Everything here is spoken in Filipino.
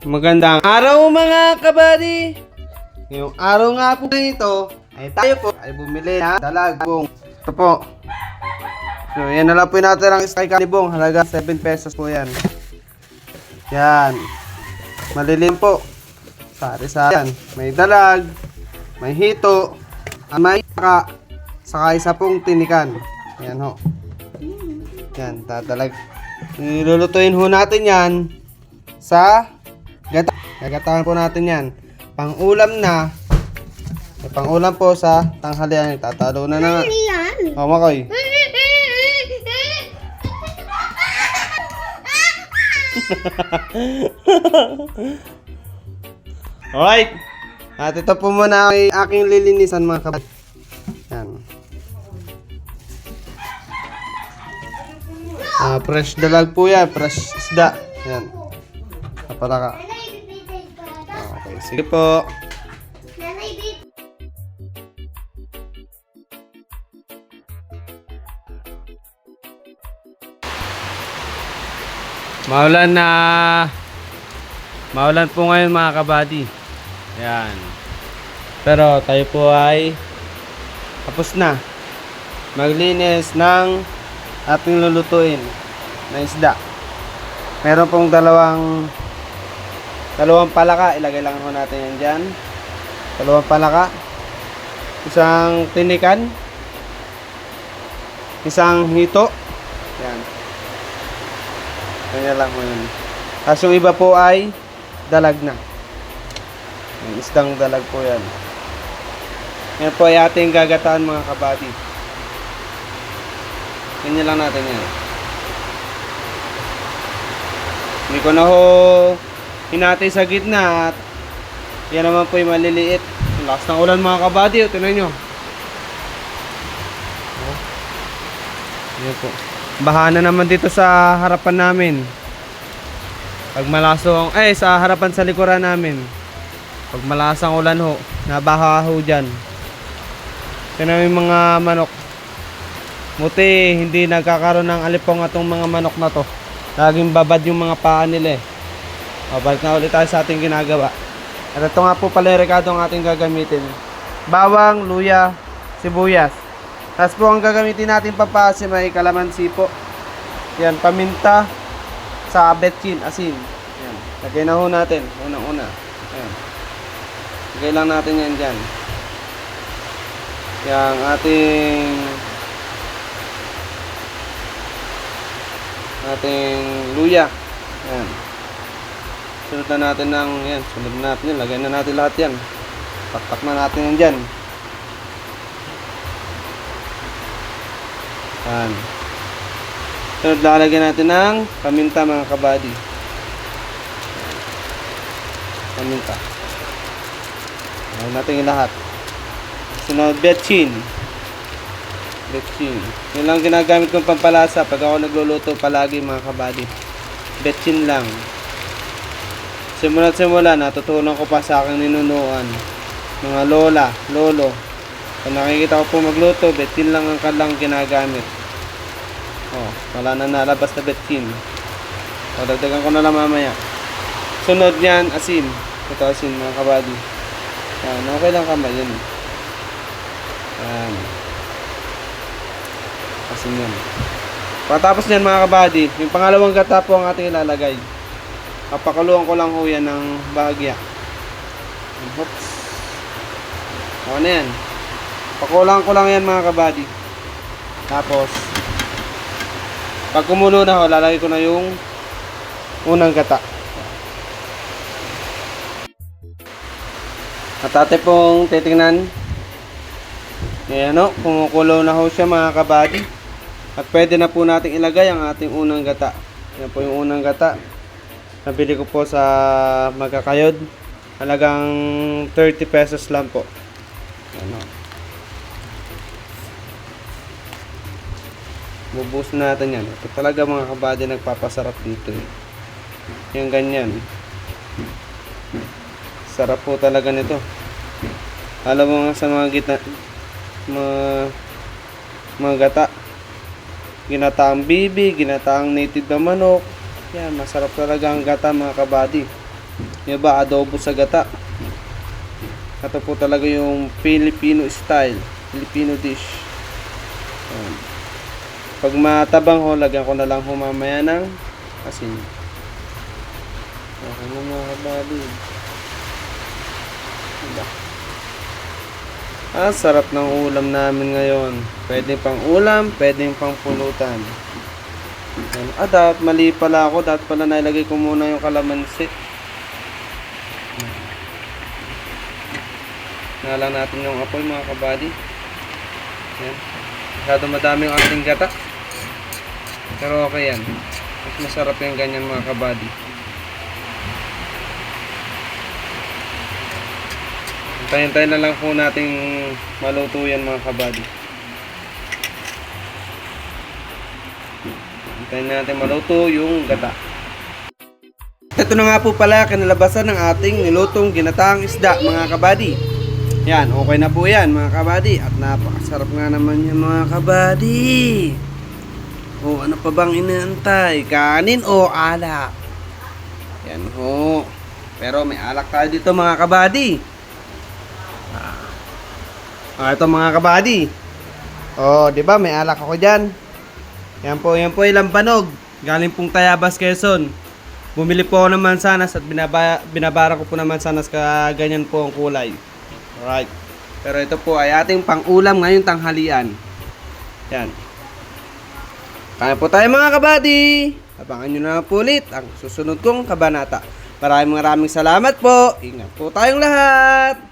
Magandang araw mga kabady! Ngayong araw nga po ito, ay tayo po ay bumili na dalagong. Ito po. So, yan na lang po yung natirang sky kanibong. Halaga 7 pesos po yan. Yan. Malilim po. Sari sa yan. May dalag, may hito, may saka, saka isa pong tinikan. Yan ho. Yan, tatalag. Nilulutuin ho natin yan sa gata. Gagataan po natin yan. Pang-ulam na. May pang-ulam po sa tanghalian. Tatalo na na nga. Yan. O, Makoy. Alright. At ito po muna ay aking lilinisan mga kapatid. Yan. Ah, fresh dalag po yan. Fresh isda. Yan. Kapalaka. Sige po. Maulan na Maulan po ngayon mga kabady. Yan. Pero tayo po ay tapos na. Maglinis ng ating lulutuin na isda. Meron pong dalawang dalawang palaka. Ilagay lang ho natin yan dyan. Dalawang palaka. Isang tinikan. Isang hito. Yan. Kanya lang mo yun. Tapos yung iba po ay dalag na. Yung isdang dalag po yan. Yan po ay ating gagataan mga kabady. Ganyan lang natin yan. Hindi ko na ho hinati sa gitna at yan naman po yung maliliit. Lakas ng ulan mga kabady. O, tinan nyo. Oh. Yan po. Bahana naman dito sa harapan namin. Pag malasong, eh sa harapan sa likuran namin. Pag malasang ulan ho, nabaha ho dyan. Kaya yung mga manok. Muti, hindi nagkakaroon ng alipong atong mga manok na to. Laging babad yung mga paa nila eh. O, balik na ulit tayo sa ating ginagawa. At ito nga po pala rekado ang ating gagamitin. Bawang, luya, sibuyas. Tapos po ang gagamitin natin pampasim ay kalamansi po. Yan, paminta sa betchin, asin. Yan. Lagay na ho natin. Unang-una. Yan. Lagay lang natin yan dyan. Yang ating ating luya. Yan. Sunod na natin ng yan. Sunod na natin yan. Lagay na natin lahat yan. Taktak na natin yan dyan. Yan. Sunod lalagyan natin ng paminta mga kabady. Paminta. Lagyan natin yung lahat. Sunod, betchin. Betchin. Yun lang ginagamit kong pampalasa pag ako nagluluto palagi mga kabady. Betchin lang. Simula't simula, natutunan ko pa sa aking ninunuan. Mga lola, lolo. Kung nakikita ko po magluto, betchin lang ang kalang ginagamit. Oh, wala na nalabas na betchin. O, dagdagan ko na lang mamaya. Sunod niyan, asin. Ito asin mga kabady. Yan, okay lang kamay yun. Yan. Asin yan. Pagkatapos niyan mga kabady, yung pangalawang gata po ang ating ilalagay. Papakuluan ko lang ho yan ng bahagya. Oops. Okay na yan. Pakulang ko lang yan mga kabady. Tapos, pag kumulo na ho, lalagay ko na yung unang gata. At ate pong titingnan. Ayan o, kumukulo na ho siya mga kabady. At pwede na po nating ilagay ang ating unang gata. Yan po yung unang gata. Nabili ko po sa magkakayod. Halagang 30 pesos lang po. Ano. Bubus natin yan. Ito talaga mga kabady nagpapasarap dito. Eh. Yung ganyan. Sarap po talaga nito. Alam mo nga sa mga gitna, mga, mga gata. Ginataang bibi, ginataang native na manok. Yan, masarap talaga ang gata mga kabady. Yung iba, adobo sa gata. Ito po talaga yung Filipino style. Filipino dish. Ayan. Pag matabang ho, lagyan ko na lang ho mamaya ng asin. Okay na mga kabali. Diba? Ah, sarap ng ulam namin ngayon. Pwede pang ulam, pwede pang pulutan. Ah, dapat mali pala ako. Dapat pala nailagay ko muna yung kalamansi. Nalang natin yung apoy mga kabady. Yan. Masyado madami yung ating gata. Pero okay yan. Mas masarap yung ganyan mga kabady. Hintayin-tayin na lang po nating maluto yan mga kabady. Hintayin natin maluto yung gata. Ito na nga po pala kinalabasan ng ating nilutong ginataang isda mga kabady. Yan, okay na po yan mga kabady. At napakasarap nga naman yan mga kabady. O ano pa bang inaantay? Kanin o alak? Yan ho. Pero may alak tayo dito mga kabady. Ah, ah ito mga kabady. Oh, di ba may alak ako diyan. Yan po, yan po ilang panog. Galing pong Tayabas, Quezon. Bumili po ako ng mansanas at binaba, binabara ko po ng mansanas ka ganyan po ang kulay. Alright. Pero ito po ay ating pang-ulam ngayong tanghalian. Yan. Kaya po tayo mga kabady. Abangan nyo na po ulit ang susunod kong kabanata. Maraming maraming salamat po. Ingat po tayong lahat.